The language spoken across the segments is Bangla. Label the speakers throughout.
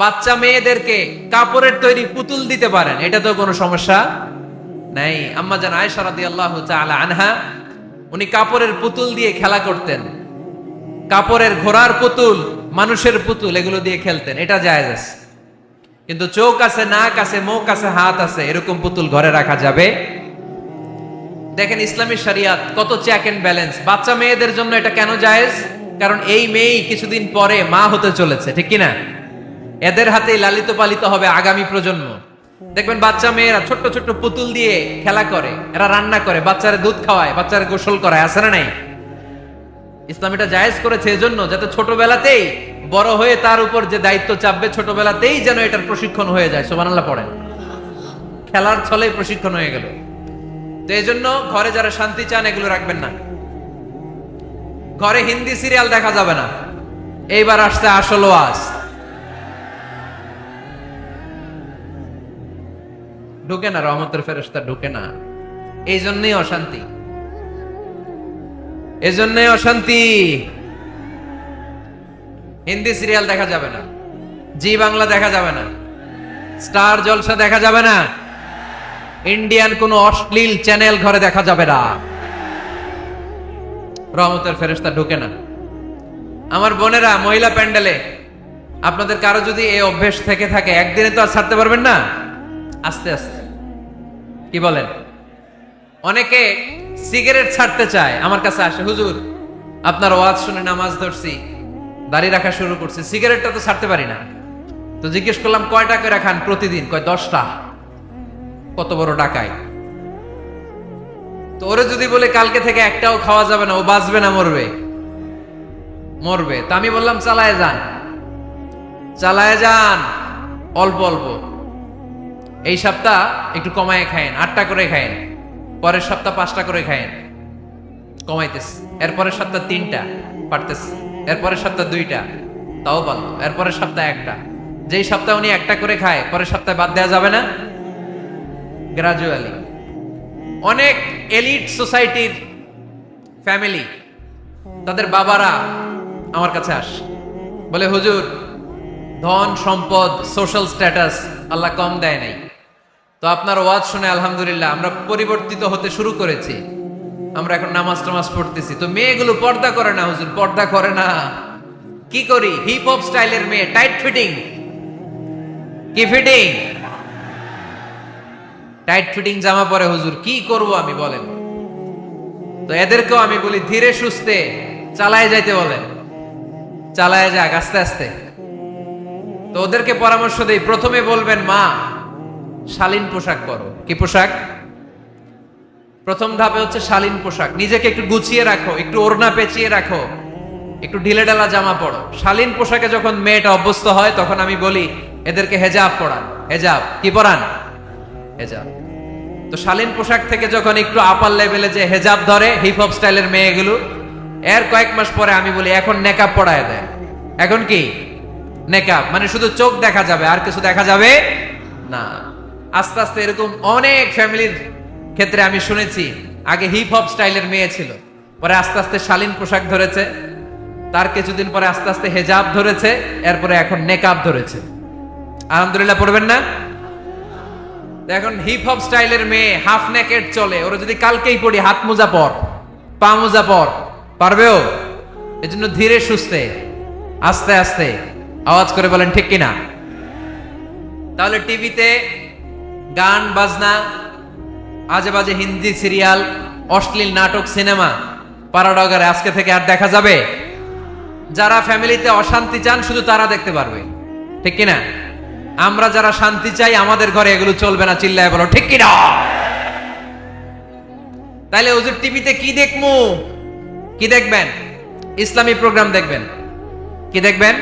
Speaker 1: বাচ্চা মেয়েদেরকে কাপড়ের তৈরি পুতুল দিতে পারেন, এটা তো কোনো সমস্যা নাই। আম্মা জান আয়েশা রাদিয়াল্লাহু তাআলা আনহা, উনি কাপড়ের পুতুল দিয়ে খেলা করতেন। কাপড়ের ঘোড়ার পুতুল, মানুষের পুতুল, এগুলো দিয়ে খেলতেন, এটা জায়েজ কিন্তু চোখ আছে, নাক আছে, মুখ আছে, হাত আছে, এরকম পুতুল ঘরে রাখা যাবে? দেখেন ইসলামী শরিয়াত কত চেক এন্ড ব্যালেন্স বাচ্চা মেয়েদের জন্য এটা কেন জায়েজ? কারণ এই মেয়েই কিছুদিন পরে মা হতে চলেছে, ঠিক কিনা? এদের হাতেই লালিত পালিত হবে আগামী প্রজন্ম। দেখবেন বাচ্চা মেয়েরা ছোট্ট ছোট্ট পুতুল দিয়ে খেলা করে, এরা রান্না করে, বাচ্চারা দুধ খাওয়ায়, বাচ্চারা গোসল করায়, আছে না নাই? ইসলাম এটা জায়েজ করেছে এজন্য যাতে ছোটবেলাতেই বড় হয়ে তার উপর যে দায়িত্ব চাপবে, ছোটবেলাতেই যেন এটার প্রশিক্ষণ হয়ে যায়। সোমানাল্লাহ পড়েন। খেলার ছলেই প্রশিক্ষণ হয়ে গেল। তো এই জন্য ঘরে যারা শান্তি চান, এগুলো রাখবেন না। ঘরে হিন্দি সিরিয়াল দেখা যাবে না। এইবার আসছে আসল ওয়াজ। ঢুকে না, রহমতের ফেরেস্তা ঢুকে না। এই জন্যই অশান্তি। এই জন্যই অশান্তি। হিন্দি সিরিয়াল দেখা যাবে না। জি বাংলা দেখা যাবে না। স্টার জলসা দেখা যাবে না। ইন্ডিয়ান কোন অশ্লীল চ্যানেল ঘরে দেখা যাবে না। রহমতের ফেরেস্তা ঢুকে না। আমার বোনেরা, মহিলা প্যান্ডেলে, আপনাদের কারও যদি এই অভ্যেস থেকে থাকে, একদিনে তো আর ছাড়তে পারবেন না। আস্তে আস্তে। কি বলেন? অনেকে সিগারেট ছাড়তে চায়, আমার কাছে আসে, হুজুর, আপনার ওয়াজ শুনে নামাজ ধরছি, দাড়ি রাখা শুরু করছি, সিগারেটটা তো ছাড়তে পারি না। তো জিজ্ঞেস করলাম, কয়টা করে খান প্রতিদিন? কয়, দশটা। কত বড় ডাকায় তো ওরে যদি বলে, কালকে থেকে একটাও খাওয়া যাবে না, ও বাঁচবে না, মরবে। মরবে। তা আমি বললাম, চালায় যান। চালায় যান, অল্প অল্প। এই সপ্তাহ একটু কমায় খায়েন, আটটা করে খায়েন, পরের সপ্তাহ পাঁচটা করে খায়েন। কমাইতেস এরপরের সপ্তাহ তিনটা পারতেস এরপরের সপ্তাহ দুইটা, তাও ভালো। এরপরের সপ্তাহ একটা। যেই সপ্তাহ উনি একটা করে খায়, পরের সপ্তাহে বাদ দেওয়া যাবে না? গ্রাজুয়ালি অনেক এলিট সোসাইটির ফ্যামিলি তাদের বাবারা আমার কাছে আস। বলে, হুজুর, ধন, সম্পদ সোশ্যাল স্ট্যাটাস আল্লাহ কম দেয় নাই। তো আপনার ওয়াজ শুনে আলহামদুলিল্লাহ আমরা পরিবর্তিত হতে শুরু করেছি। আমরা এখন নামাজ টামাজ পড়তেছি। তো মেয়েগুলো পর্দা করে না, হুজুর, পর্দা করে না। কি করি? হিপ হপ স্টাইলের মেয়ে টাইট ফিটিং কি ফিটিং টাইট ফিটিং জামা পরে, হুজুর, কি করব আমি, বলেন। তো এদেরকেও আমি বলি, ধীরে সুস্থে চালায় যাইতে বলেন। চালায় যাক, আস্তে আস্তে। তো ওদেরকে পরামর্শ দেই। প্রথমে বলবেন, মা শালীন পোশাক পরো। কি পোশাক? প্রথম ধাপে হচ্ছে শালীন পোশাক। নিজেকে একটু গুছিয়ে রাখো, একটু ওড়না পেঁচিয়ে রাখো, একটু ঢিলে ঢালা জামা পড়ো শালীন পোশাকে যখন মেয়েটা অভ্যস্ত হয়, তখন আমি বলি, এদেরকে হেজাব পড়ান হেজাব। কি পড়ান হেজাব। তো শালীন পোশাক থেকে যখন একটু আপার লেভেলে যে হেজাব ধরে হিপ হপ স্টাইলের মেয়েগুলো, এর কয়েক মাস পরে আমি বলি, এখন নেকাব পড়ায় দেয়। এখন কি? নেকাব। মানে শুধু চোখ দেখা যাবে, আর কিছু দেখা যাবে না। আস্তে আস্তে এরকম অনেক ফ্যামিলির ক্ষেত্রে আমি শুনেছি, আগে হিপ হপ স্টাইলের মেয়ে ছিল, পরে আস্তে আস্তে শালীন পোশাক ধরেছে, তার কিছুদিন পরে আস্তে আস্তে হেজাব ধরেছে, এরপরে এখন নেকাব ধরেছে। আলহামদুলিল্লাহ পড়বেন না? এখন হিপ হপ স্টাইলের মেয়ে হাফ নেকেট চলে, ওরা যদি কালকেই পড়ি, হাত মোজা পর, পা মোজা পর পারবেও এজন্য ধীরে সুস্থে, আস্তে আস্তে, আওয়াজ করে বলেন, ঠিক কিনা? তাহলে টিভিতে গান, বাজনা আজে বাজে হিন্দি সিরিয়াল, অশ্লীল নাটক, সিনেমা, পারাডগারে আজকে থেকে আর দেখা যাবে। যারা ফ্যামিলিতে অশান্তি চান, শুধু তারা দেখতে পারবে। ঠিক কিনা? আমরা যারা শান্তি চাই, আমাদের ঘরে এগুলো চলবে না, চিল্লায় বলো, ঠিক কিনা? তাইলে হুজুর, টিভিতে কি দেখমু? কি দেখবেন? ইসলামী প্রোগ্রাম দেখবেন। কি দেখবেন?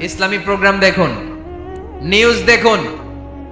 Speaker 1: ইসলামী প্রোগ্রাম দেখুন। নিউজ দেখুন।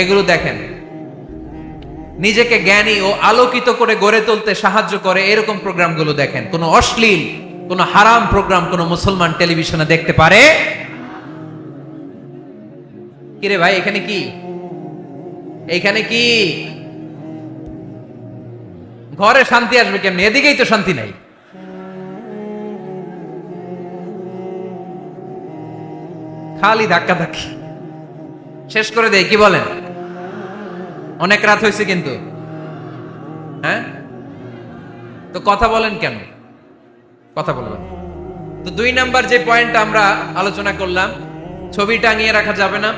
Speaker 1: এগুলো দেখেন। নিজেকে জ্ঞানী ও আলোকিত করে গড়ে তুলতে সাহায্য করে এরকম প্রোগ্রামগুলো দেখেন। কোনো অশ্লীল, কোনো হারাম প্রোগ্রাম কোনো মুসলমান টেলিভিশনে দেখতে পারে? কিরে ভাই, এখানে কি? এখানে কি? ঘরে শান্তি আসবে কেমনি? এদিকেই তো শান্তি নাই। খালি ধাক্কা ধাক্কি শেষ করে দেয় কি বলেন? অনেক রাত হয়েছে কিন্তু। হ্যাঁ? তো কথা বলেন কেন? কথা বলবেন। তো দুই নাম্বার যে পয়েন্ট আমরা আলোচনা করলাম, ছবি টাঙিয়ে রাখা যাবে না,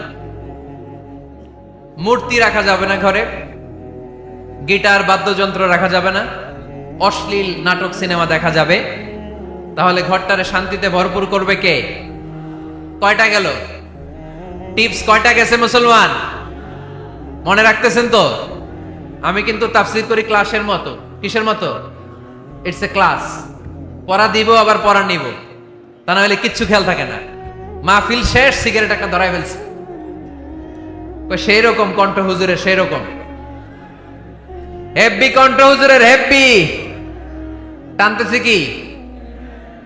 Speaker 1: মূর্তি রাখা যাবে না ঘরে, গিটার, বাদ্যযন্ত্র রাখা যাবে না, অশ্লীল নাটক সিনেমা দেখা যাবে। তাহলে ঘরটারে শান্তিতে ভরপুর করবে কে? কয়টা গেল? টিপস কয়টা গেছে মুসলমান? মনে রাখতেছেন তো? আমি কিন্তু তাফসির করি ক্লাসের মতো। কিসের মতো? ইটস এ ক্লাস পড়া দিব, আবার পড়া নিব। তা না হলে কিচ্ছু খেয়াল থাকে না। মাহফিল শেষ, সিগারেট একটা ধরাই ফেলছে। সেই রকম কণ্ঠ হুজুরের সেই রকম হেব্বি কণ্ঠ হুজুরের, হেব্বি। টানতেছে কি?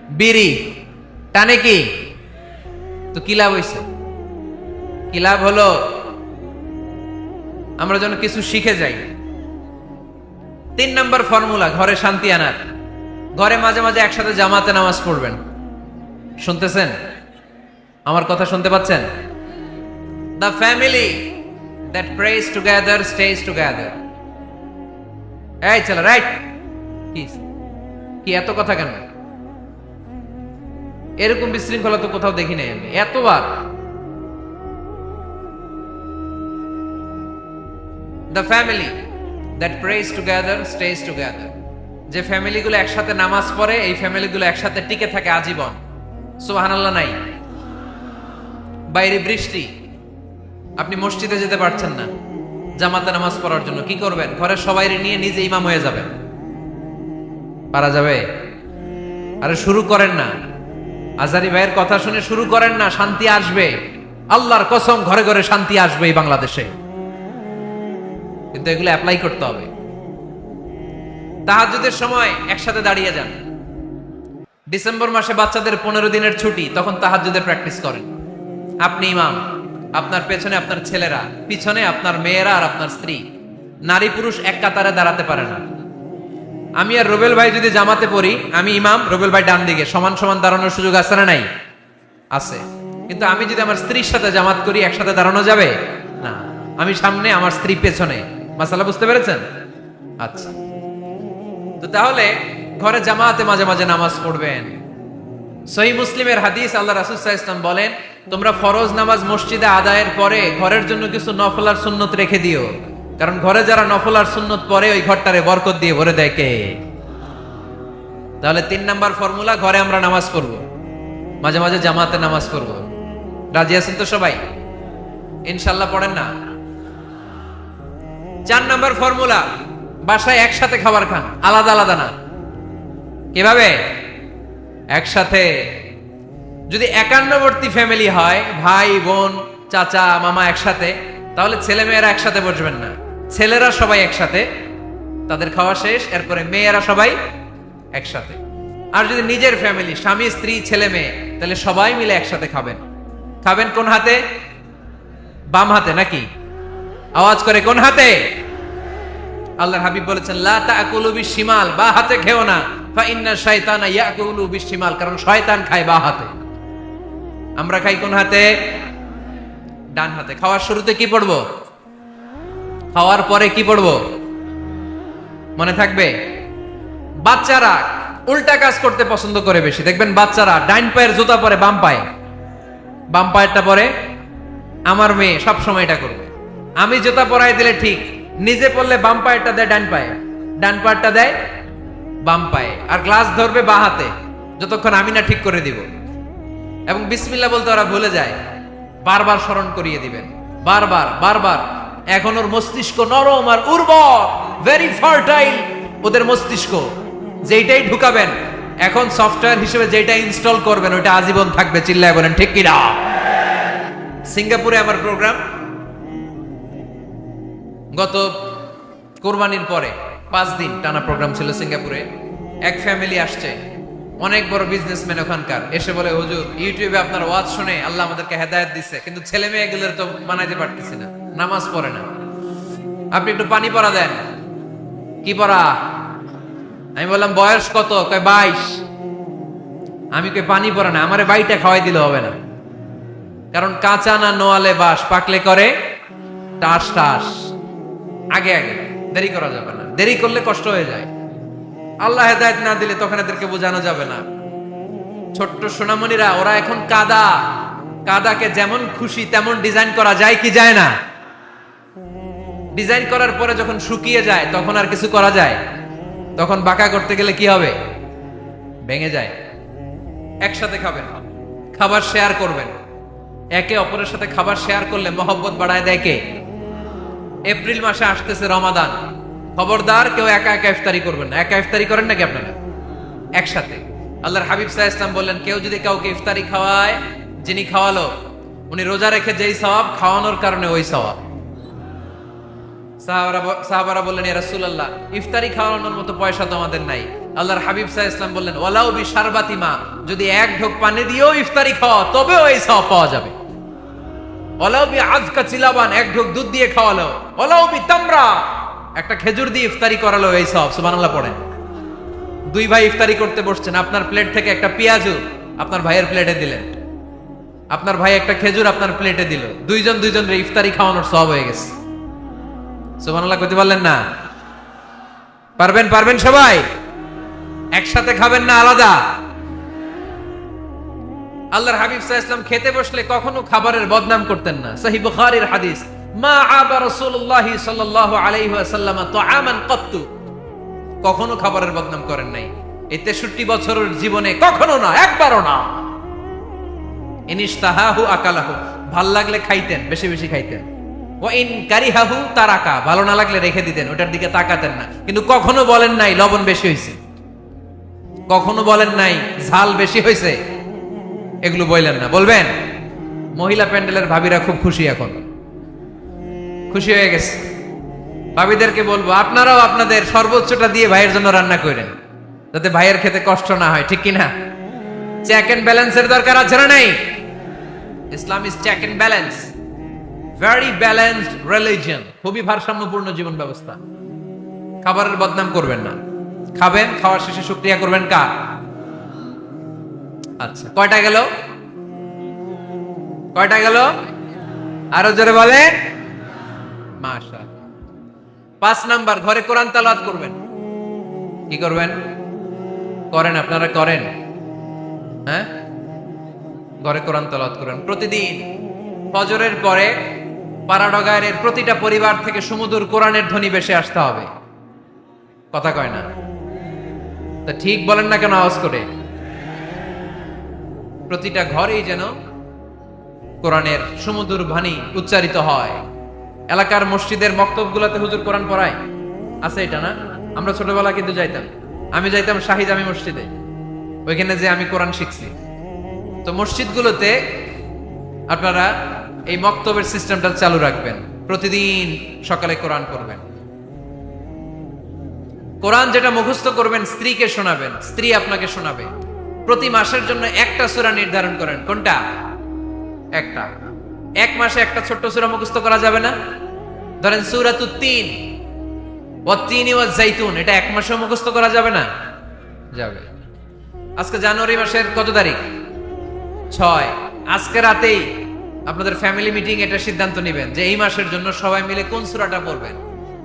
Speaker 1: বিড়ি। টানে কি? তো কি লাভ হইছে? কি লাভ হলো? আমরা যেন কিছু শিখে যাই। তিন নম্বর ফর্মুলা, ঘরে শান্তি আনার। ঘরে মাঝে মাঝে একসাথে জামাতে নামাজ পড়বেন। শুনতেছেন? আমার কথা শুনতে পাচ্ছেন? The family that prays together stays together এই চলো রাইট। কি? কি এত কথা কেন? এরকম বিশৃঙ্খলা তো কোথাও দেখি নাই আমি। এতবার। The family that prays together stays together যে ফ্যামিলিগুলো একসাথে নামাজ পড়ে, এই ফ্যামিলিগুলো একসাথে টিকে থাকে আজীবন। সুবহানাল্লাহ, নাই। বাইরে বৃষ্টি। আপনি মসজিদে যেতে পারছেন না। জামাতে নামাজ পড়ার জন্য। কি করবেন? ঘরের সবাই নিয়ে নিজে ইমাম হয়ে যাবেন। পারা যাবে? আরে শুরু করেন না। আজারি ভাইয়ের কথা শুনে শুরু করেন না, শান্তি আসবে। আল্লাহর কসম, ঘরে ঘরে শান্তি আসবে এই বাংলাদেশে। কিন্তু এগুলো অ্যাপ্লাই করতে হবে। তাহাজুদের সময় একসাথে দাঁড়িয়ে যান। ডিসেম্বর মাসে বাচ্চাদের পনেরো দিনের ছুটি, তখন তাহাজুদের প্র্যাকটিস করেন। আপনি ইমাম, আপনার পেছনে আপনার ছেলেরা, পিছনে আপনার মেয়েরা আর আপনার স্ত্রী। নারী পুরুষ এক কাতারে দাঁড়াতে পারে না। আমি আর রুবেল ভাই যদি জামাতে পড়ি, আমি ইমাম, রুবেল ভাই ডান দিকে, সমান সমান দাঁড়ানোর সুযোগ আছে না নাই? আছে। কিন্তু আমি যদি আমার স্ত্রীর সাথে জামাত করি, একসাথে দাঁড়ানো যাবে? না। আমি সামনে, আমার স্ত্রী পেছনে। মাসালা বুঝতে পেরেছেন? আচ্ছা। তো তাহলে ঘরে জামাতে মাঝে মাঝে নামাজ পড়বেন। সহি মুসলিমের হাদিস আল্লাহ রাসুসাহ ইসলাম বলেন, তোমরা ফরজ নামাজ মসজিদে আদায়ের পরে ঘরের জন্য কিছু নফলার সুন্নত রেখে দিও। কারণ ঘরে যারা নফলার সুন্নত পরে ওই ঘরটারে বরকত দিয়ে ভরে দেয় কে? তাহলে তিন নাম্বার ফর্মুলা, ঘরে আমরা নামাজ পড়ব। মাঝে মাঝে জামাতে নামাজ পড়ব। রাজি আছেন তো সবাই? ইনশাল্লাহ পড়েন না? চার নাম্বার ফর্মুলা, বাসায় একসাথে খাবার খান, আলাদা আলাদা না। কীভাবে? একসাথে। যদি একান্নবর্তী ফ্যামিলি হয়, ভাই, বোন, চাচা, মামা একসাথে, তাহলে ছেলে মেয়েরা একসাথে বসবেন না। ছেলেরা সবাই একসাথে, তাদের খাওয়া শেষ, এরপরে মেয়েরা সবাই একসাথে। আর যদি নিজের ফ্যামিলি স্বামী, স্ত্রী, ছেলে, মেয়ে, তাহলে সবাই মিলে একসাথে খাবেন। খাবেন কোন হাতে? বাম হাতে, নাকি? আওয়াজ করে কোন হাতে? আল্লাহর হাবিব বলেছেন, লা তাকুলু বিশিমাল বা হাতে খেও না। ফা ইন্না শাইতানা ইয়াকুলু বিশিমাল, কারণ শয়তান খায় বা হাতে। আমরা খাই কোন হাতে? ডান হাতে। খাওয়ার শুরুতে কি পড়ব? খাওয়ার পরে কি পড়ব? মনে থাকবে? বাচ্চারা উল্টা কাজ করতে পছন্দ করে বেশি। দেখবেন বাচ্চারা ডাইন পায়ের জুতা পরে বাম পায়ে। বাম পায়েরটা পরে, আমার মেয়ে সব সময় এটা করবে। আমি জুতা পরাই দিলে ঠিক। নিজে পড়লে বাম পায়েরটা দেয় ডান পায়ে। ডান পায়েরটা দেয় বাম পায়ে। আর গ্লাস ধরবে বা হাতে। যতক্ষণ আমি না ঠিক করে দিব। এবং বিসমিল্লা বলতে ওরা ভুলে যায়। বারবার স্মরণ করিয়ে দিবেন। বারবার বারবার। এখন ওর মস্তিষ্ক নরম আর উর্বর। ভেরি ফার্টাইল ওদের মস্তিষ্ক। যেইটাই ঢুকাবেন, এখন সফটওয়্যার হিসেবে যেটা ইনস্টল করবেন, ওইটা আজীবন থাকবে। চিল্লায় বলেন, ঠিক কিনা? সিঙ্গাপুরে আমার প্রোগ্রাম গত কোরবানির পরে পাঁচ দিন টানা প্রোগ্রাম ছিল সিঙ্গাপুরে। এক ফ্যামিলি আসছে, অনেক বড় বিজনেসম্যান ওখানকার। এসে বলে, হুজুর ইউটিউবে আপনার ওয়াজ শুনে আল্লাহ আমাদেরকে হেদায়েত দিচ্ছে কিন্তু ছেলে মেয়েগুলোর তো বানাইতে পারতেছি না, নামাজ পড়ে না। আপনি একটু পানি পড়া দেন। কি পড়া আমি বললাম, বয়স কত? কয়, বাইশ। আমি কই পানি পড়ে না, আমারে বাড়িটা খাওয়াই দিলে হবে না। কারণ কাঁচা না নোয়ালে বাস, পাকলে করে টাস টাস। আগে আগে। দেরি করা যাবে না। দেরি করলে কষ্ট হয়ে যায়। আল্লাহ হেদায়ত না দিলে তখন এদেরকে বোঝানো যাবে না। ছোট্ট সোনামণিরা, ওরা এখন কাদা। কাদাকে যেমন খুশি তেমন ডিজাইন করা যায় কি যায় না? ডিজাইন করার পরে যখন শুকিয়ে যায়, তখন আর কিছু করা যায়? তখন বাঁকা করতে গেলে কি হবে? ভেঙে যায়। একসাথে খাবেন। খাবার শেয়ার করবেন। একে অপরের সাথে খাবার শেয়ার করলে মহব্বত বাড়ায় দেয় কে? এপ্রিল মাসে আসতেছে রমাদান। খবরদার, কেউ একা একা ইফতারি করবেন না। একা ইফতারি করেন নাকি আপনারা? একসাথে। আল্লাহর হাবিব সাহা ইসলাম বললেন, কেউ যদি কাউকে ইফতারি খাওয়ায়, যিনি খাওয়ালো, উনি রোজা রেখে যেই সওয়াব, খাওয়ানোর কারণে ওই সওয়াব। সাহাবারা বললেন, ইয়া রাসূলুল্লাহ, ইফতারি খাওয়ানোর মতো পয়সা তো আমাদের নাই। আল্লাহর হাবিব সাহা ইসলাম বললেন, ওয়ালাউ বি শারবাতিমা যদি এক ঢোক পানি দিয়েও ইফতারি খাওয়া তবেও এই সওয়াব পাওয়া যাবে। ওলাও বি আজকা চিলাবান, এক ঢোক দুধ দিয়ে খাওয়ালো। ওলাও বি তামরা, একটা খেজুর দিয়ে ইফতারি করালো এই সব, সুবহানাল্লাহ পড়েন। দুই ভাই ইফতারি করতে বসছেন, আপনার প্লেট থেকে একটা পেঁয়াজু আপনার ভাইয়ের প্লেটে দিলেন। আপনার ভাই একটা খেজুর আপনার প্লেটে দিল। দুইজন দুইজনের ইফতারি খাওয়ানোর সব হয়ে গেছে। সুবহানাল্লাহ করতে পারলেন না? পারবেন পারবেন সবাই? একসাথে খাবেন না আলাদা? আল্লাহর হাবিব আলাইহি ওয়াসাল্লাম খেতে বসলে কখনো খাবারের বদনাম করতেন না। সহিহ বুখারীর হাদিস, মা ওয়াসাল্লাম তুআমান কত্তু। কখনো খাবারের বদনাম করেন নাই। এই 63 বছরের জীবনে কখনো না, একবারও না। ইনিশতাহাহু আকালাহু, ভালো লাগলে খাইতেন, বেশি বেশি খাইতেন। ওয়া ইন কারিহাহু তারাকা, ভালো না লাগলে রেখে দিতেন, ওটার দিকে তাকাতেন না। কিন্তু কখনো বলেন নাই, লবণ বেশি হয়েছে কখনো বলেন নাই, ঝাল বেশি হয়েছে এগুলো বললেন না। বলবেন? মহিলা প্যান্ডেলের ভাবিরা খুব খুশি এখন। খুশি হয়ে গেছে। ভাবিদেরকে বলব, আপনারাও আপনাদের সর্বোচ্চটা দিয়ে ভাইয়ের জন্য রান্না করেন, যাতে ভাইয়ের খেতে কষ্ট না হয়, ঠিক কিনা? চেক এন্ড ব্যালেন্সের দরকার আছে না নাই? Islam is check and balance very balanced religion খুবই ভারসাম্যপূর্ণ জীবন ব্যবস্থা। খাবারের বদনাম করবেন না। খাবেন, খাওয়ার শেষে শুক্রিয়া করবেন কার? আচ্ছা কয়টা গেল? কয়টা গেল? আরও জোরে বলে মাশা পাঁচ নাম্বার, ঘরে কোরআন তালাত করবেন। কি করবেন? করেন, আপনারা করেন। হ্যাঁ? ঘরে কোরআন তালাত করেন প্রতিদিন ফজরের পরে পাড়াডগায়ের প্রতিটা পরিবার থেকে সুমধুর কোরআনের ধ্বনি বেশি আসতে হবে। কথা কয় না? তা ঠিক বলেন না কেন আওয়াজ করে? প্রতিটা ঘরেই যেন কোরআনের সুমধুর বাণী উচ্চারিত হয়। এলাকার মসজিদের মক্তবগুলোতে হুজুর কোরআন পড়ায়। আছে এটা না? আমরা ছোটবেলা কিন্তু যাইতাম। আমি যাইতাম শাহিজামি মসজিদে। ওইখানে যে আমি কোরআন শিখছি। তো মসজিদগুলোতে আপনারা এই মক্তবের সিস্টেমটা চালু রাখবেন। প্রতিদিন সকালে কোরআন করবেন কোরআন যেটা মুখস্থ করবেন, স্ত্রীকে শোনাবেন। স্ত্রী আপনাকে শোনাবে। প্রতি মাসের জন্য একটা সূরা নির্ধারণ করেন। কোনটা? একটা। এক মাসে একটা ছোট্ট সূরা মুখস্থ করা যাবে না? ধরেন সূরাতু তিন। ও তিনি ও জাইতুন এটা এক মাসেও মুখস্থ করা যাবে না? যাবে। আজকে জানুয়ারি মাসের কত তারিখ? ছয়। আজকে রাতেই আপনাদের ফ্যামিলি মিটিং এটা সিদ্ধান্ত নেবেন যে এই মাসের জন্য সবাই মিলে কোন সূরাটা পড়বেন।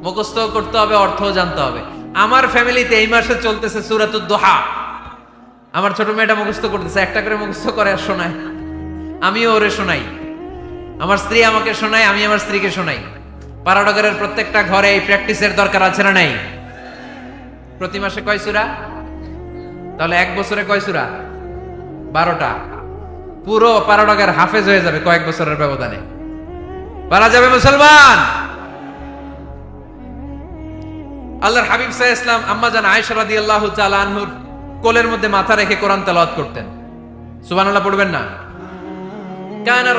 Speaker 1: মুখস্থ করতে হবে, অর্থও জানতে হবে। আমার ফ্যামিলিতে এই মাসে চলতেছে সূরাতুদ দোহা। আমার ছোট মেয়েটা মুখস্থ করতেছে, একটা করে মুখস্থ করে আর শোনায়। আমিও ওরে শোনাই। আমার স্ত্রী আমাকে শোনায়, আমি আমার স্ত্রীকে শোনাই। পারাডগরের প্রত্যেকটা ঘরে এই প্র্যাকটিসের দরকার আছে না নাই? প্রতি মাসে কয় সুরা? তাহলে এক বছরে কয় সুরা? বারোটা। পুরো পারাডগের হাফেজ হয়ে যাবে কয়েক বছরের ব্যবধানে। পারা যাবে মুসলমান! আল্লাহর হাবিব সাহ ইসলাম আম্মা জান আয়েশা রাদিয়াল্লাহু তাআলা আনহুর কোলের মধ্যে মাথা রেখে কোরআন তেলাওয়াত করতেন। সুবহানাল্লাহ, পড়বেন না? কানা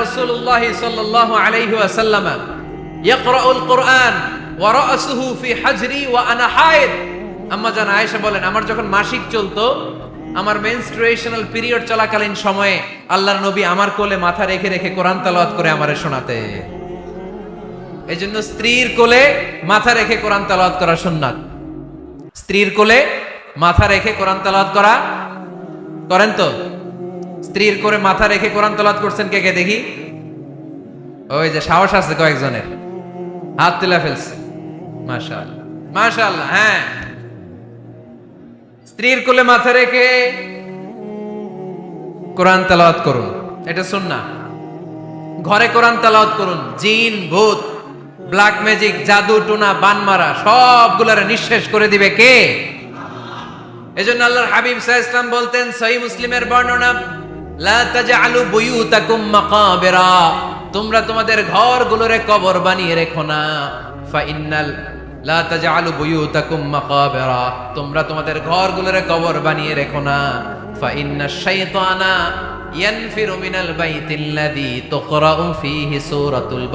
Speaker 1: পিরিয়ড চলাকালীন সময়ে আল্লাহর নবী আমার কোলে মাথা রেখে রেখে কোরআন তেলাওয়াত করে আমারে শোনাতে এই জন্য স্ত্রীর কোলে মাথা রেখে কোরআন তেলাওয়াত করা স্ত্রীর কোলে মাথা রেখে কোরআন তেলাওয়াত করা? করেন তো। স্ত্রীর করে মাথা রেখে কোরআন তেলাওয়াত করছেন কে কে? দেখি। ওই যে সাহস আছে কয়েকজনের। হাত তুলে ফেলছে। মাশাআল্লাহ। মাশাআল্লাহ হ্যাঁ। স্ত্রীর কোলে মাথা রেখে কোরআন তেলাওয়াত করুন। এটা শুননা ঘরে কোরআন তেলাওয়াত করুন। জিন, ভূত, ব্ল্যাক ম্যাজিক, জাদু, টুনা বান মারা সবগুলারে নিঃশেষ করে দিবে কে? এজন্য আল্লাহর হাবিব সাহ ইসলাম বলতেন সহি মুসলিমের বর্ণনা, লা তোমরা তোমাদের ঘরগুলোরে কবর বানিয়ে রেখো না। তোমরা তোমাদের ঘরগুলোরে কবর বানিয়ে রেখো না।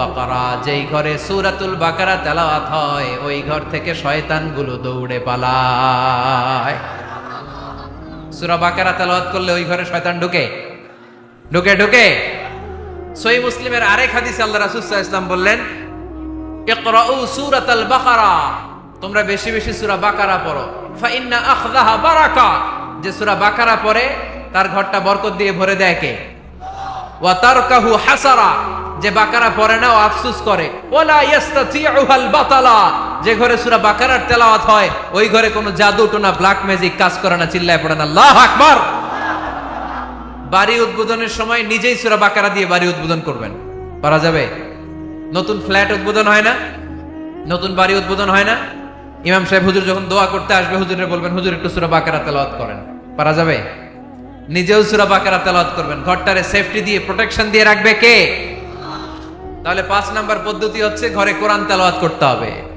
Speaker 1: বাকারা, যেই ঘরে সূরাতুল বাকারা তেলাওয়াত হয়, ওই ঘর থেকে শয়তানগুলো দৌড়ে পালায়। সূরা বাকারা তেলাওয়াত করলে ওই ঘরে শয়তান ঢুকে। ঢুকে ঢুকে। সহি মুসলিমের আরেক হাদিসে আল্লাহ আলাইহি ওয়াসাল্লাম বললেন, ইকরাউ সূরাতাল বাকারা। তোমরা বেশি বেশি সূরা বাকারা পড়ো। ফা ইন্না আখযাহা বারাকা। যে সূরা বাকারা পড়ে, তার ঘরটা বরকত দিয়ে ভরে দেয় কে? ওয়া তারকাহু হাসারা। যে বাকারা পড়ে না, ও আফসোস করে। ওয়ালা ইয়াস্তাতিউহাল বাতালা। যে ঘরে সূরা বাকারার তেলাওয়াত হয়, ওই ঘরে কোনো জাদু টোনা ব্ল্যাক ম্যাজিক কাজ করে না, চিল্লায় পড়ে না। আল্লাহু আকবার! বাড়ি উদ্বোধনের সময় নিজেই সুরা বাকারা দিয়ে বাড়ি উদ্বোধন করবেন। পারা যাবে? নতুন ফ্ল্যাট উদ্বোধন হয় না? নতুন বাড়ি উদ্বোধন হয় না? ইমাম সাহেব হুজুর যখন দোয়া করতে আসবে হুজুরে বলবেন, হুজুর, একটু সুরা বাকারা তেলাওয়াত করেন। পারা যাবে? নিজেও সুরা বাকারা তেলাওয়াত করবেন। ঘরটারে সেফটি দিয়ে প্রোটেকশন দিয়ে রাখবে কে? তাহলে পাঁচ নাম্বার পদ্ধতি হচ্ছে, ঘরে কোরআন তেলাওয়াত করতে হবে।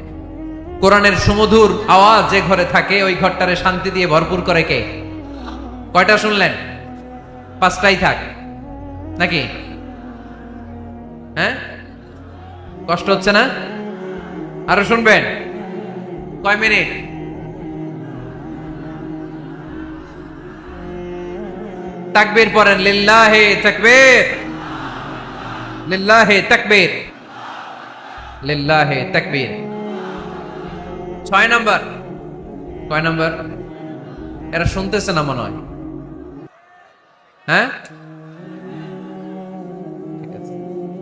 Speaker 1: কোরআনের সুমধুর আওয়াজ যে ঘরে থাকে, ওই ঘরটারে শান্তি দিয়ে ভরপুর করে কে? কয়টা শুনলেন? পাঁচটাই থাক। নাকি? হ্যাঁ? কষ্ট হচ্ছে না? আরও শুনবেন? কয় মিনিট? তাকবীর পড়েন, লিল্লাহে তাকবীর। লিল্লাহে তাকবীর। লিল্লাহে তাকবীর। ছয় নাম্বার। কয় নাম্বার। এরা শুনতেছে না মনে হয়। হ্যাঁ।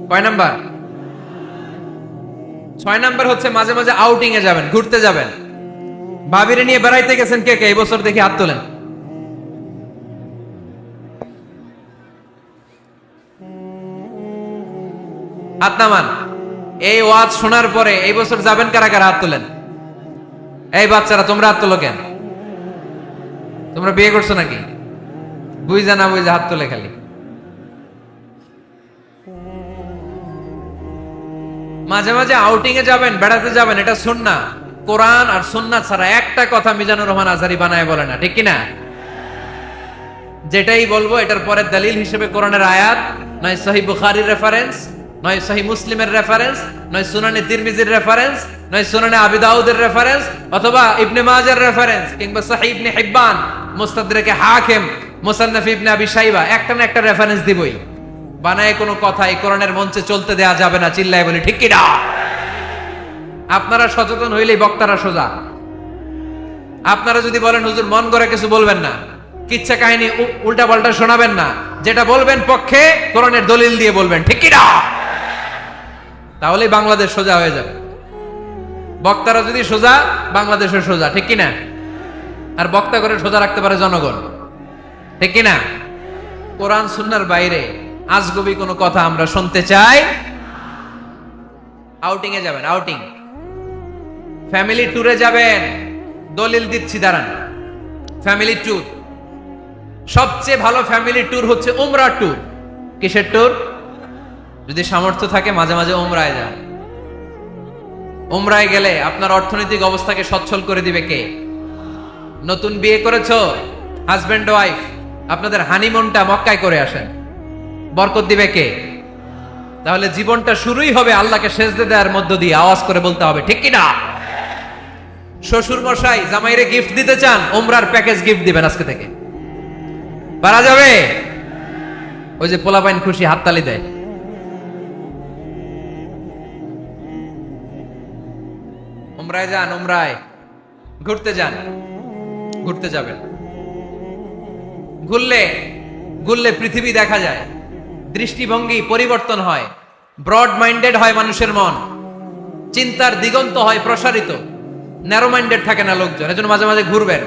Speaker 1: কয় নাম্বার? ছয় নাম্বার হচ্ছে মাঝে মাঝে আউটিং এ যাবেন, ঘুরতে যাবেন। ভাবিরে নিয়ে বেড়াইতে গেছেন কে কে? এই বছর দেখি হাত তোলেন। হাত নামান। এই ওয়াজ শোনার পরে এই বছর যাবেন কারা কারা? হাত তোলেন। এই বাচ্চারা, তোমরা হাত তোলো কেন? তোমরা বিয়ে করছ নাকি? বুঝা না বুঝা হাত তোলে খালি। মাঝে মাঝে আউটিং এ যাবেন, বেড়াতে যাবেন, এটা সুন্না কোরআন আর সুন্না ছাড়া একটা কথা মিজানুর রহমান আজারি বানায় বলে না, ঠিক কিনা? যেটাই বলব, এটার পরে দলিল হিসেবে কোরআনের আয়াত, নয় সহি বুখারির রেফারেন্স নয় সহি মুসলিমের রেফারেন্স নয় সুনানি তিরমিজির রেফারেন্স নয় সুনানে আবি দাউদের রেফারেন্স অথবা ইবনে মাজার রেফারেন্স কিংবা সহি ইবনে হিব্বান, মুস্তাদরেকে হাকিম, মুসান্নাফ ইবনে আবি শাইবা, একটা না একটা রেফারেন্স দিবই। বানায় কোনো কথা এই কোরআনের মঞ্চে চলতে দেয়া যাবে না, চিল্লায় বলি, ঠিক কিনা আপনারা সচেতন হইলেই বক্তারা সোজা। আপনারা যদি বলেন, হুজুর, মন করে কিছু বলবেন না। কিচ্ছা কাহিনী উল্টা পাল্টা শোনাবেন না। যেটা বলবেন পক্ষে কোরআনের দলিল দিয়ে বলবেন, ঠিক কিনা তাহলেই বাংলাদেশ সোজা হয়ে যাবে। বক্তারা যদি সোজা বাংলাদেশের সোজা, ঠিক কিনা? আর বক্তা করে সোজা রাখতে পারে জনগণ, ঠিক কিনা? কোরআন সুন্নার বাইরে আজগবি কোনো কথা আমরা শুনতে চাই আউটিং এ যাবেন আউটিং ফ্যামিলি ট্যুরে যাবেন, দলিল দিচ্ছি, দাঁড়ান। ফ্যামিলি ট্যুর সবচেয়ে ভালো ফ্যামিলি ট্যুর হচ্ছে উমরা ট্যুর কিসের ট্যুর যদি সামর্থ্য থাকে, মাঝে মাঝে উমরায় যান। উমরায় গেলে আপনার অর্থনৈতিক অবস্থাকে সচ্ছল করে দিবে কে? নতুন বিয়ে করেছ? হাজবেন্ড ওয়াইফ আপনাদের হানিমুনটা মক্কায় করে আসেন। বরকত দিবে কে? তাহলে জীবনটা শুরুই হবে আল্লাহকে সেজদে দেওয়ার মধ্য দিয়ে আওয়াজ করে বলতে হবে, ঠিক কিনা? শ্বশুর মশাই জামাইরে গিফট দিতে চান ওমরার প্যাকেজ গিফট দিবেন আজকে থেকে। পারা যাবে? ওই যে পোলাপাইন খুশি হাততালি দেয়। উমরায় যান উমরায় ঘুরতে যান। ঘুরতে যাবেন। ঘুরলে ঘুরলে পৃথিবী দেখা যায়। দৃষ্টিভঙ্গি পরিবর্তন হয়। ব্রড মাইন্ডেড হয় মানুষের মন। চিন্তার দিগন্ত হয় প্রসারিত। ন্যারো মাইন্ডেড থাকে না লোকজন। এজন্য মাঝে মাঝে ঘুরবেন।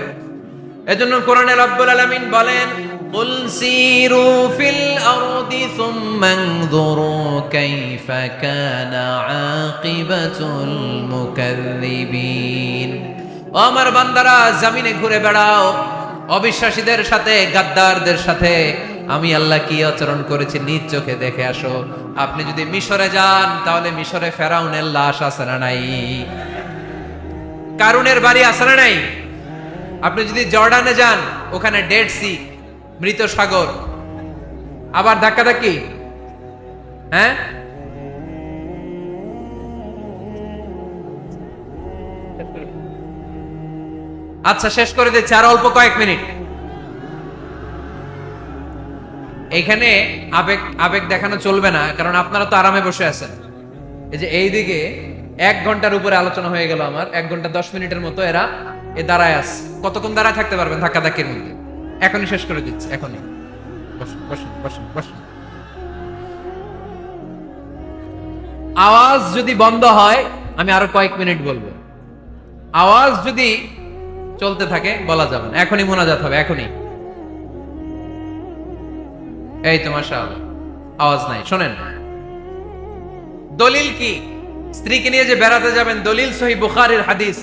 Speaker 1: এজন্য কোরআনে রব্বুল আলামিন বলেন قل سيروا في الأرض ثم انظروا كيف كان عاقبة المكذبين ও আমার বান্দারা জমিনে ঘুরে বেড়াও অবিশ্বাসীদের সাথে গাদ্দারদের সাথে আমি আল্লাহ কি আচরণ করেছি নিজ চোখে দেখে আসো আপনি যদি মিশরে যান তাহলে মিশরে ফেরাউনের লাশ আছে না নাই কারুনের বাড়ি আছে না নাই আপনি যদি জর্ডানে যান ওখানে ডেড সি মৃত সাগর। আবার ধাক্কা ধাক্কি? হ্যাঁ? আচ্ছা শেষ করে দিচ্ছি, আর অল্প কয়েক মিনিট। এখানে আবেগ আবেগ দেখানো চলবে না, কারণ আপনারা তো আরামে বসে আছেন। এই যে এই দিকে এক ঘণ্টার উপরে আলোচনা হয়ে গেল আমার, এক ঘণ্টা দশ মিনিটের মতো এরা এ দাঁড়ায় আস কতক্ষণ দাঁড়ায় থাকতে পারবেন ধাক্কা ধাক্কির মধ্যে? এখনই শেষ করে দিচ্ছি, এখনই। আওয়াজ যদি বন্ধ হয়, আমি আরও কয়েক মিনিট বলব। আওয়াজ যদি চলতে থাকে, বলা যাবে না। এখনই মোনাজাত হবে, এখনই। এই তো, মাশাআল্লাহ। আওয়াজ নাই, শোনেন। দলিল কি? স্ত্রীকে নিয়ে যে বেড়াতে যাবেন, দলিল সহি বুখারের হাদিস।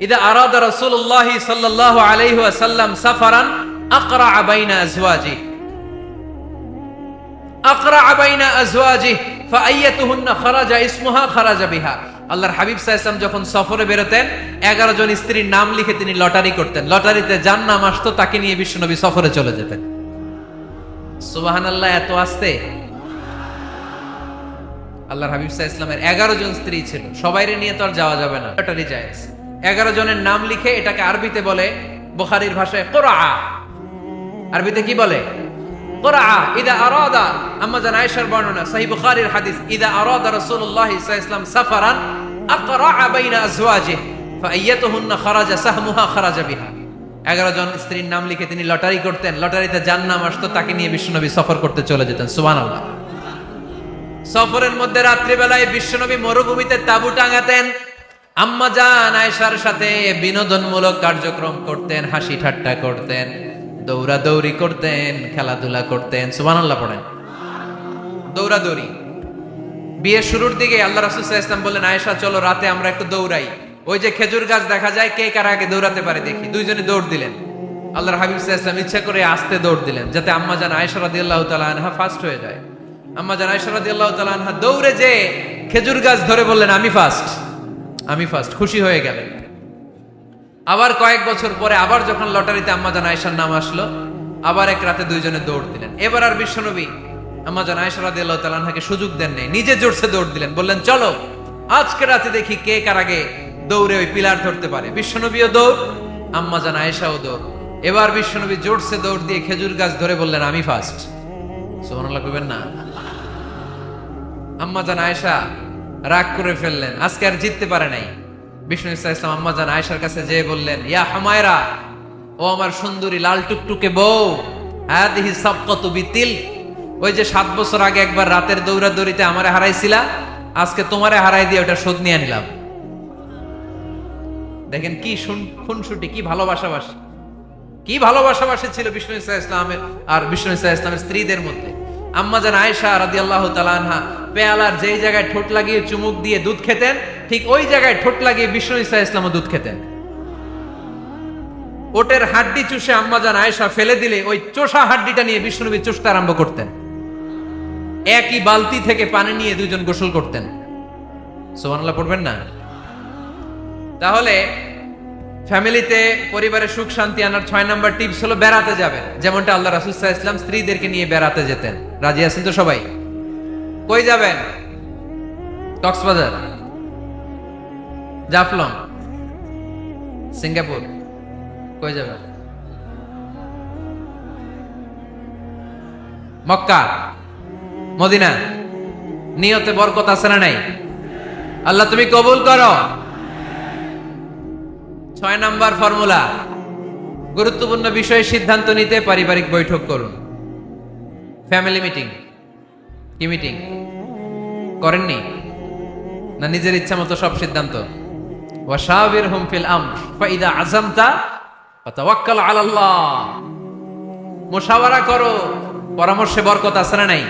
Speaker 1: ইদা আরাদা রাসূলুল্লাহি সাল্লাল্লাহু আলাইহি ওয়াসাল্লাম সাফারান আকরা বাইনা আজওয়াজি। আকরা বাইনা আজওয়াজি, ফাআইয়াতুহুন্না খারাজা ইসমুহা খারাজা বিহা। আল্লাহর হাবিব যখন সফরে বেরোতেন 11 জন স্ত্রীর নাম লিখে তিনি লটারি করতেন। লটারিতে যার নাম আসতো তাকে নিয়ে বিশ্বনবী সফরে চলে যেতেন। সুবহানাল্লাহ, এত আসতে? আল্লাহর হাবিব সাহা ইসলামের এগারো জন স্ত্রী ছিল। সবাইরে নিয়ে তো আর যাওয়া যাবে না। লটারি জায়েজ এগারো জনের নাম লিখে এটাকে আরবিতে বলে, বুখারীর ভাষায় কোরআ। আরবিতে কি বলে? খারাজা বিহা। এগারো জন স্ত্রীর নাম লিখে তিনি লটারি করতেন, লটারিতে যার নাম আসতো তাকে নিয়ে বিশ্বনবী সফর করতে চলে যেতেন, সুবহানাল্লাহ। সফরের মধ্যে রাত্রিবেলায় বিশ্বনবী মরুভূমিতে তাবু টাঙাতেন। আম্মা জান আয়েশার সাথে বিনোদনমূলক কার্যক্রম করতেন, হাসি ঠাট্টা করতেন। দৌড়াদৌড়ি করতেন, খেলাধুলা করতেন, সুবহানাল্লাহ পড়েন। দৌড়াদৌড়ি। বিয়ের শুরুর দিকে আল্লাহ রাসূল আলাইহি বললেন আয়েশা, চলো রাতে আমরা একটু দৌড়াই। ওই যে খেজুর গাছ দেখা যায়, কে কার আগে দৌড়াতে পারে দেখি। দুইজনে দৌড় দিলেন। আল্লাহর হাবিব আলাইহি ইচ্ছা করে আস্তে দৌড় দিলেন, যাতে আম্মা জান আয়েশা রাদিয়াল্লাহু তাআলা আনহা ফার্স্ট হয়ে যায়। আম্মা জান আয়েশা রাদিয়াল্লাহু তাআলা আনহা দৌড়ে যে খেজুর গাছ ধরে বললেন, আমি ফার্স্ট আমি ফার্স্ট খুশি হয়ে গেলেন। আবার কয়েক বছর পরে আবার যখন লটারিতে আম্মা জান আয়েশার নাম আসলো, আবার এক রাতে দুইজনে দৌড় দিলেন। এবার আর বিশ্বনবী আম্মা জান আয়েশা রাদিয়াল্লাহু সুযোগ দেন নাই, নিজে জোরসে দৌড় দিলেন, বললেন, চলো, আজকে রাতে দেখি কে কার আগে দৌড়ে ওই পিলার ধরতে পারে। বিশ্বনবীও দৌড়, আম্মা জান আয়েশাও দৌড়। এবার বিশ্বনবী জোরসে দৌড় দিয়ে খেজুর গাছ ধরে বললেন, আমি ফার্স্ট কইবেন না। আম্মা জান আয়েশা রাগ করে ফেললেন, আজকে আর জিততে পারে নাই। বিষ্ণু ইসা ইসলাম আম্মা জান আয়েশার কাছে যেয়ে বললেন, ইয়া হামায়রা, ও আমার সুন্দরী লাল টুকটুকে বউ, হাদিহি সাবকাতু বিতিল। ওই যে সাত বছর আগে একবার রাতের দৌড়াদৌড়িতে আমারে হারাইছিলা, আজকে তোমারে হারাই দিয়ে ওটা শোধ নিয়ে নিলাম। দেখেন কি খুনসুটি, কি ভালোবাসাবাসি। কি ভালোবাসাবাসি ছিল বিষ্ণু ইসা ইসলামের, আর বিষ্ণু ইসা ইসলামের স্ত্রীদের মধ্যে। আম্মা জান আয়েশা রাদিয়াল্লাহু তাআলা আনহা পেয়ালার যেই জায়গায় ঠোঁট লাগিয়ে চুমুক দিয়ে দুধ খেতেন, ঠিক ওই জায়গায় ঠোঁট লাগিয়ে বিষ্ণু ইসা ইসলামও দুধ খেতেন। ওটের হাড্ডি চুষে আম্মা জান আয়েশা ফেলে দিলে ওই চোষা হাড্ডিটা নিয়ে বিষ্ণুনবী চুষতে আরম্ভ করতেন। একই বালতি থেকে পানি নিয়ে দুজন গোসল করতেন। সুবহানাল্লাহ, পড়বেন না? তাহলে ফ্যামিলিতে, পরিবারে সুখ, শান্তি আনার ছয় নম্বর টিপস হলো বেড়াতে যাবেন। যেমনটা আল্লাহ রাসুল ইসলাম স্ত্রীদেরকে নিয়ে বেড়াতে যেতেন। রাজি আছেন তো সবাই? কই যাবেন? কক্সবাজার। জাফলং। সিঙ্গাপুর। কই যাবেন? মক্কা। মদিনা। নিয়তে বরকত আছে না নাই? আল্লাহ তুমি কবুল করো। ছয় নাম্বার ফর্মুলা। গুরুত্বপূর্ণ বিষয়ে সিদ্ধান্ত নিতে পারিবারিক বৈঠক করুন। Family meeting. কি মিটিং? করেননি? না নিজের ইচ্ছা মতো সব সিদ্ধান্ত? ওয়াশাবির হুম ফিল আম ফাইদা আজামতা আলাল্লাহ। করো, পরামর্শে বরকত আছে না নাই?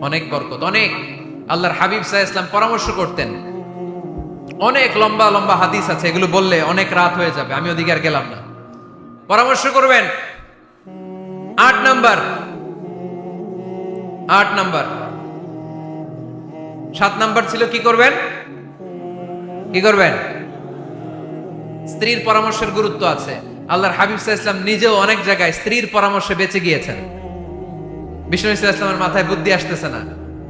Speaker 1: অনেক বরকত, অনেক। আল্লাহর হাবিব সাহ ইসলাম পরামর্শ করতেন। অনেক লম্বা লম্বা হাদিস আছে, এগুলো বললে অনেক রাত হয়ে যাবে, আমি ওদিকে আর গেলাম না। পরামর্শ করবেন? আট নাম্বার। আট নাম্বার। সাত নাম্বার ছিল, কি করবেন? কি করবেন? স্ত্রীর পরামর্শের গুরুত্ব আছে। আল্লাহর হাবিব ইসলাম নিজেও অনেক জায়গায় স্ত্রীর পরামর্শে বেঁচে গিয়েছেন। বিষ্ণু ইসলামের মাথায় বুদ্ধি আসতেছে না।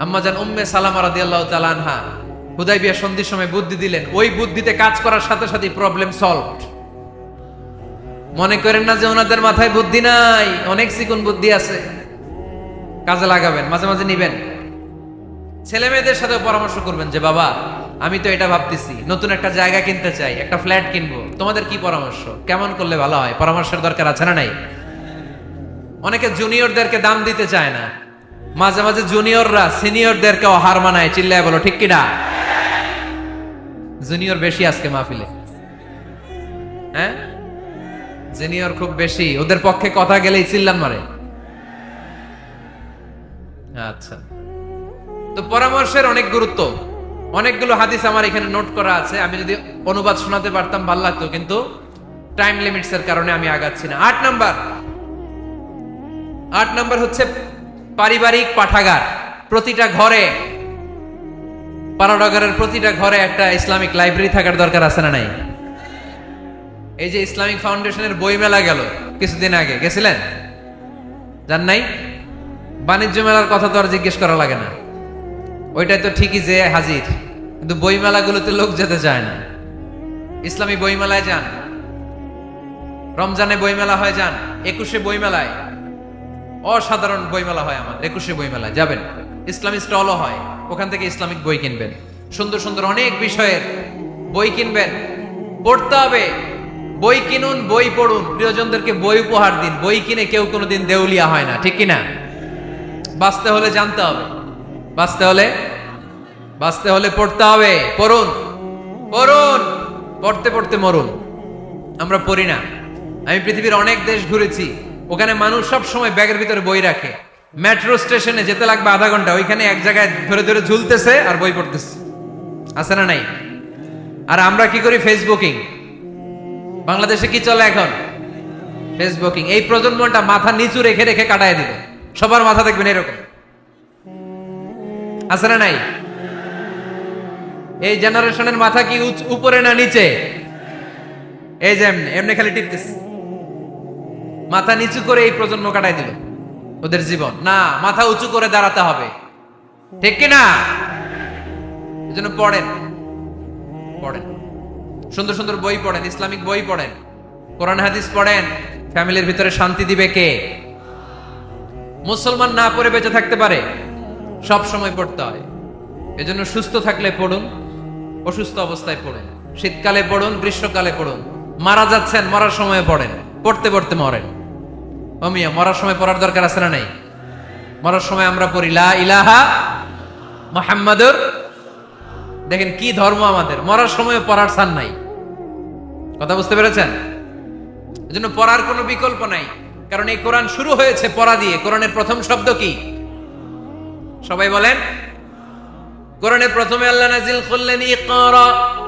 Speaker 1: আম্মা জান উম্মে সালামা রাদিয়াল্লাহু তাআলা আনহা হুদাইবিয়া সন্ধির সময় বুদ্ধি দিলেন, ওই বুদ্ধিতে কাজ করার সাথে সাথে প্রবলেম সলভ মনে করেন না যে ওনাদের মাথায় বুদ্ধি নাই, অনেক চিকন বুদ্ধি আছে। কাজে লাগাবেন, মাঝে মাঝে নিবেন। ছেলে মেয়েদের সাথে পরামর্শ করবেন যে, বাবা, আমি তো এটা ভাবতেছি, নতুন একটা জায়গা কিনতে চাই, একটা ফ্ল্যাট কিনবো। তোমাদের কি পরামর্শ? কেমন করলে ভালো হয়? পরামর্শের দরকার আছে না নাই? অনেকে জুনিয়রদেরকে দাম দিতে চায় না। মাঝে মাঝে জুনিয়ররা সিনিয়রদেরকেও হার মানায়, চিল্লায় বলো, ঠিক কিনা জুনিয়র বেশি আজকে মাহফিলে। হ্যাঁ? জুনিয়র খুব বেশি। ওদের পক্ষে কথা গেলেই চিল্লান মারে। আচ্ছা। তো পরামর্শের অনেক গুরুত্ব। অনেকগুলো হাদিস আমার এখানে নোট করা আছে। আমি যদি অনুবাদ শোনাতে পারতাম, ভালো লাগতো। কিন্তু টাইম লিমিটস এর কারণে আমি আগাচ্ছি না। আট নাম্বার। আট নাম্বার হচ্ছে পারিবারিক পাঠাগার। প্রতিটা ঘরে পানাডগারের প্রতিটা ঘরে একটা ইসলামিক লাইব্রেরি থাকার দরকার আছে না নাই? এই যে ইসলামিক ফাউন্ডেশনের বই মেলা গেল কিছুদিন আগে, গেছিলেন? জান নাই? বাণিজ্য মেলার কথা তো আর জিজ্ঞেস করা লাগে না। ওইটাই তো ঠিকই যে হাজির, কিন্তু বই মেলাগুলোতে লোক যেতে চায় না। ইসলামী বই মেলায় যান। রমজানে বই মেলা হয়, যান। একুশে বই মেলায় অসাধারণ বইমেলা হয় আমার, একুশে বইমেলা যাবেন? ইসলামিক স্টলও হয়, ওখান থেকে ইসলামিক বই কিনবেন। সুন্দর সুন্দর অনেক বিষয়ের বই কিনবেন। পড়তে হবে। বই কিনুন, বই পড়ুন। প্রিয়জনদেরকে বই উপহার দিন। বই কিনে কেউ কোনোদিন দেউলিয়া হয় না, ঠিক কিনা? বাঁচতে হলে জানতে হবে। বাঁচতে হলে বাঁচতে হলে পড়তে হবে। পড়ুন পড়ুন, পড়তে পড়তে মরুন। আমরা পড়ি না। আমি পৃথিবীর অনেক দেশ ঘুরেছি, ওখানে মানুষ সব সময় ব্যাগের ভিতরে বই রাখে। মেট্রো স্টেশনে যেতে লাগবে আধা ঘণ্টা, ওইখানে এক জায়গায় ধরে ধরে ঝুলতেছে আর বই পড়তেছে। আছে না নাই? আর আমরা কি করি? ফেসবুকিং বাংলাদেশে কি চলে এখন? ফেসবুকিং এই প্রজন্মটা মাথা নিচু রেখে রেখে কাটায় দিবে। সবার মাথা দেখবেন এরকম। আছে না নাই? এই জেনারেশনের মাথা কি উপরে না নিচে? এই যে এমনি খালি টিপতেছে। মাথা নিচু করে এই প্রজন্ম কাটাই দিল। ওদের জীবন। না, মাথা উঁচু করে দাঁড়াতে হবে। ঠিক কি না? এই জন্য পড়েন। পড়েন। সুন্দর সুন্দর বই পড়েন, ইসলামিক বই পড়েন। কোরআন, হাদিস পড়েন। ফ্যামিলির ভিতরে শান্তি দিবে কে? মুসলমান না পড়ে বেঁচে থাকতে পারে? সব সময় পড়তে হয়। এজন্য সুস্থ থাকলে পড়ুন, অসুস্থ অবস্থায় পড়ুন। শীতকালে পড়ুন, গ্রীষ্মকালে পড়ুন। মারা যাচ্ছেন, মরার সময় পড়েন। পড়তে পড়তে মরেন। অমিয়া মরার সময় পড়ার দরকার আছে না নাই? মরার সময় আমরা পড়ি, লা ইলাহা মোহাম্মদুর দেখেন কি ধর্ম আমাদের। মরার সময় পড়ার সান নাই। কথা বুঝতে পেরেছেন? এজন্য পড়ার কোনো বিকল্প নাই। কারণ এই কোরআন শুরু হয়েছে পড়া দিয়ে। কোরআনের প্রথম শব্দ কি? সবাই বলেন? কোরআনে প্রথমে আল্লাহ নাজিল করলেন ইকরা।